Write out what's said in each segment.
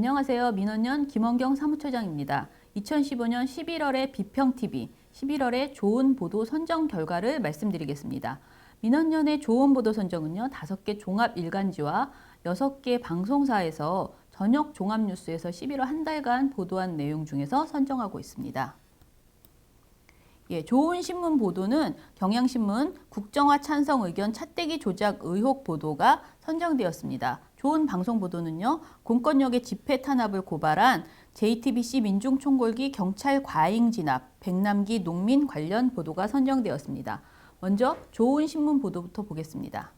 안녕하세요. 민원연 김원경 사무처장입니다. 2015년 11월의 비평TV, 11월의 좋은 보도 선정 결과를 말씀드리겠습니다. 민원연의 좋은 보도 선정은요, 5개 종합 일간지와 6개 방송사에서 저녁 종합 뉴스에서 11월 한 달간 보도한 내용 중에서 선정하고 있습니다. 예, 좋은 신문 보도는 경향신문 국정화 찬성 의견 차떼기 조작 의혹 보도가 선정되었습니다. 좋은 방송 보도는요, 공권력의 집회 탄압을 고발한 JTBC 민중총궐기 경찰 과잉 진압, 백남기 농민 관련 보도가 선정되었습니다. 먼저 좋은 신문 보도부터 보겠습니다.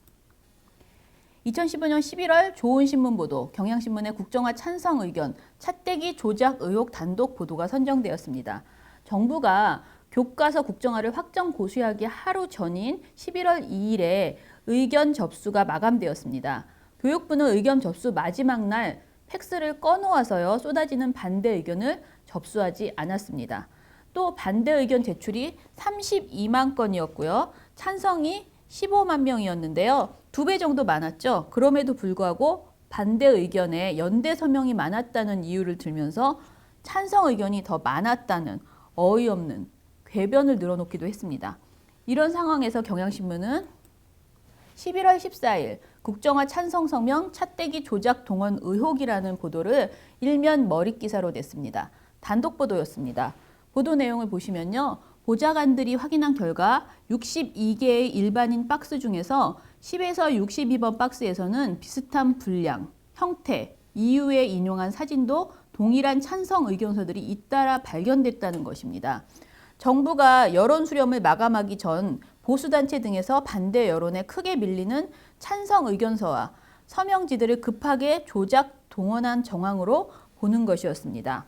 2015년 11월 좋은 신문 보도, 경향신문의 국정화 찬성 의견, 차떼기 조작 의혹 단독 보도가 선정되었습니다. 정부가 교과서 국정화를 확정 고수하기 하루 전인 11월 2일에 의견 접수가 마감되었습니다. 교육부는 의견 접수 마지막 날 팩스를 꺼놓아서요 쏟아지는 반대 의견을 접수하지 않았습니다. 또 반대 의견 제출이 32만 건이었고요. 찬성이 15만 명이었는데요. 두 배 정도 많았죠. 그럼에도 불구하고 반대 의견에 연대 서명이 많았다는 이유를 들면서 찬성 의견이 더 많았다는 어이없는 궤변을 늘어놓기도 했습니다. 이런 상황에서 경향신문은 11월 14일 국정화 찬성 서명 차떼기 조작 동원 의혹이라는 보도를 일면 머릿 기사로 냈습니다. 단독 보도였습니다. 보도 내용을 보시면요. 보좌관들이 확인한 결과 62개의 일반인 박스 중에서 10에서 62번 박스에서는 비슷한 분량, 형태, 이유에 인용한 사진도 동일한 찬성 의견서들이 잇따라 발견됐다는 것입니다. 정부가 여론 수렴을 마감하기 전 보수단체 등에서 반대 여론에 크게 밀리는 찬성 의견서와 서명지들을 급하게 조작 동원한 정황으로 보는 것이었습니다.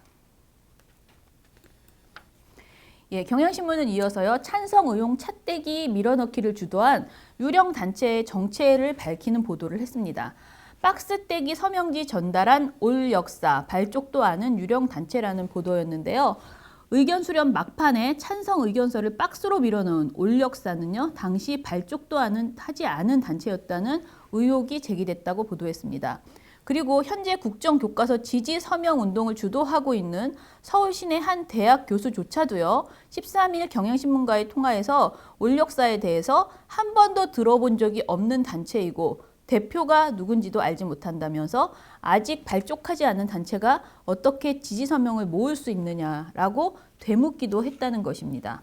예, 경향신문은 이어서요 찬성 의용 차떼기 밀어넣기를 주도한 유령 단체의 정체를 밝히는 보도를 했습니다. 박스 떼기 서명지 전달한 올 역사 발족도 않은 유령 단체라는 보도였는데요. 의견 수렴 막판에 찬성 의견서를 박스로 밀어넣은 올 역사는요 당시 발족도 않은 하지 않은 단체였다는 의혹이 제기됐다고 보도했습니다. 그리고 현재 국정교과서 지지 서명 운동을 주도하고 있는 서울시내 한 대학 교수조차도요, 13일 경향신문과의 통화에서 올역사에 대해서 한 번도 들어본 적이 없는 단체이고 대표가 누군지도 알지 못한다면서 아직 발족하지 않은 단체가 어떻게 지지 서명을 모을 수 있느냐라고 되묻기도 했다는 것입니다.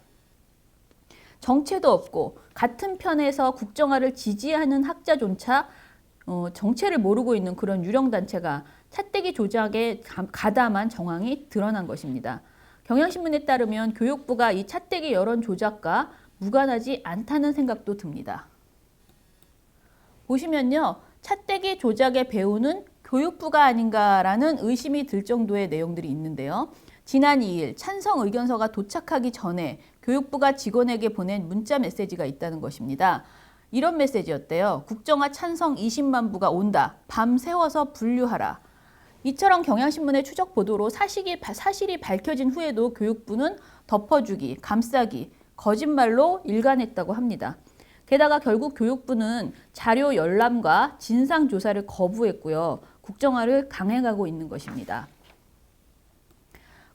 정체도 없고 같은 편에서 국정화를 지지하는 학자조차 어, 정체를 모르고 있는 그런 유령 단체가 차떼기 조작에 가담한 정황이 드러난 것입니다. 경향신문에 따르면 교육부가 이 차떼기 여론 조작과 무관하지 않다는 생각도 듭니다. 보시면요. 차떼기 조작의 배우는 교육부가 아닌가라는 의심이 들 정도의 내용들이 있는데요. 지난 2일 찬성 의견서가 도착하기 전에 교육부가 직원에게 보낸 문자 메시지가 있다는 것입니다. 이런 메시지였대요. 국정화 찬성 20만 부가 온다. 밤 새워서 분류하라. 이처럼 경향신문의 추적 보도로 사실이, 사실이 밝혀진 후에도 교육부는 덮어주기, 감싸기, 거짓말로 일관했다고 합니다. 게다가 결국 교육부는 자료 열람과 진상 조사를 거부했고요. 국정화를 강행하고 있는 것입니다.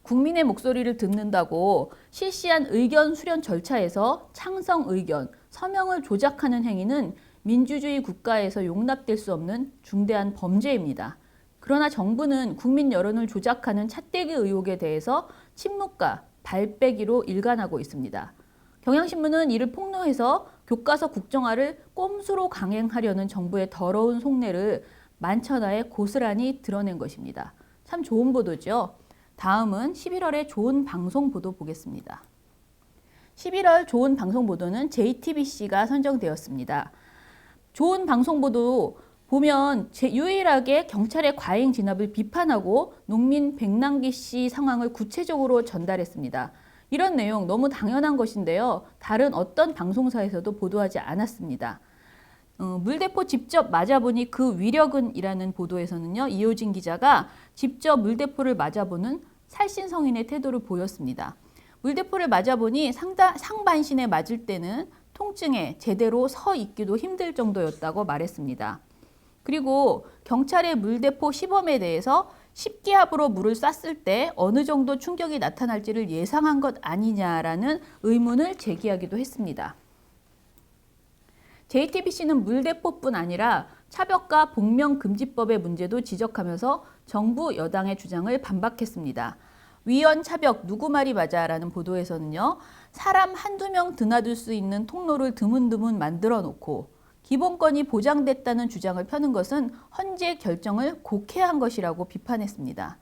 국민의 목소리를 듣는다고 실시한 의견 수렴 절차에서 창성 의견, 서명을 조작하는 행위는 민주주의 국가에서 용납될 수 없는 중대한 범죄입니다. 그러나 정부는 국민 여론을 조작하는 차떼기 의혹에 대해서 침묵과 발빼기로 일관하고 있습니다. 경향신문은 이를 폭로해서 교과서 국정화를 꼼수로 강행하려는 정부의 더러운 속내를 만천하에 고스란히 드러낸 것입니다. 참 좋은 보도죠. 다음은 11월의 좋은 방송 보도 보겠습니다. 11월 좋은 방송 보도는 JTBC가 선정되었습니다. 좋은 방송 보도 보면 유일하게 경찰의 과잉 진압을 비판하고 농민 백남기 씨 상황을 구체적으로 전달했습니다. 이런 내용 너무 당연한 것인데요. 다른 어떤 방송사에서도 보도하지 않았습니다. 어, 물대포 직접 맞아보니 그 위력은 이라는 보도에서는요. 이호진 기자가 직접 물대포를 맞아보는 살신 성인의 태도를 보였습니다. 물대포를 맞아보니 상다, 상반신에 맞을 때는 통증에 제대로 서 있기도 힘들 정도였다고 말했습니다. 그리고 경찰의 물대포 시범에 대해서 10기압으로 물을 쐈을 때 어느 정도 충격이 나타날지를 예상한 것 아니냐라는 의문을 제기하기도 했습니다. JTBC는 물대포뿐 아니라 차벽과 복면 금지법의 문제도 지적하면서 정부 여당의 주장을 반박했습니다. 위헌 차벽 누구 말이 맞아라는 보도에서는요. 사람 한두 명 드나들 수 있는 통로를 드문드문 만들어 놓고 기본권이 보장됐다는 주장을 펴는 것은 헌재 결정을 곡해한 것이라고 비판했습니다.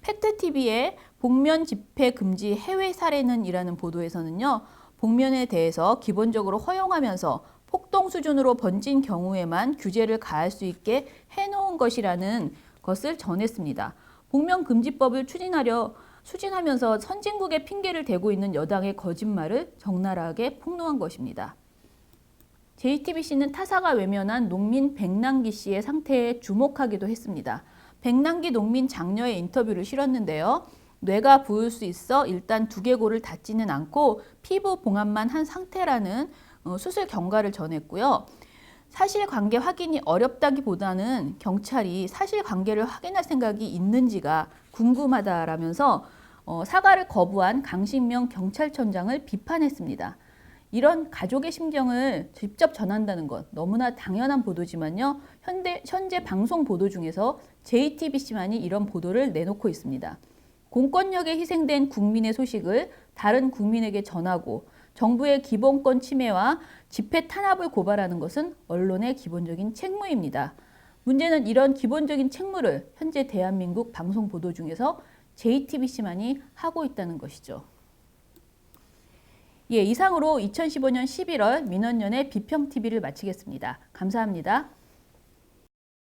팩트TV의 복면 집회 금지 해외 사례는 이라는 보도에서는요. 복면에 대해서 기본적으로 허용하면서 폭동 수준으로 번진 경우에만 규제를 가할 수 있게 해놓은 것이라는 것을 전했습니다. 복면 금지법을 추진하려 추진하면서 선진국의 핑계를 대고 있는 여당의 거짓말을 적나라하게 폭로한 것입니다. JTBC는 타사가 외면한 농민 백남기 씨의 상태에 주목하기도 했습니다. 백남기 농민 장녀의 인터뷰를 실었는데요. 뇌가 부을 수 있어 일단 두개골을 닿지는 않고 피부 봉합만 한 상태라는 어, 수술 경과를 전했고요. 사실관계 확인이 어렵다기보다는 경찰이 사실관계를 확인할 생각이 있는지가 궁금하다라면서 어, 사과를 거부한 강신명 경찰청장을 비판했습니다. 이런 가족의 심정을 직접 전한다는 것 너무나 당연한 보도지만요. 현대, 현재 방송 보도 중에서 JTBC만이 이런 보도를 내놓고 있습니다. 공권력에 희생된 국민의 소식을 다른 국민에게 전하고 정부의 기본권 침해와 집회 탄압을 고발하는 것은 언론의 기본적인 책무입니다. 문제는 이런 기본적인 책무를 현재 대한민국 방송 보도 중에서 JTBC만이 하고 있다는 것이죠. 예, 이상으로 2015년 11월 민원연의 비평TV를 마치겠습니다. 감사합니다.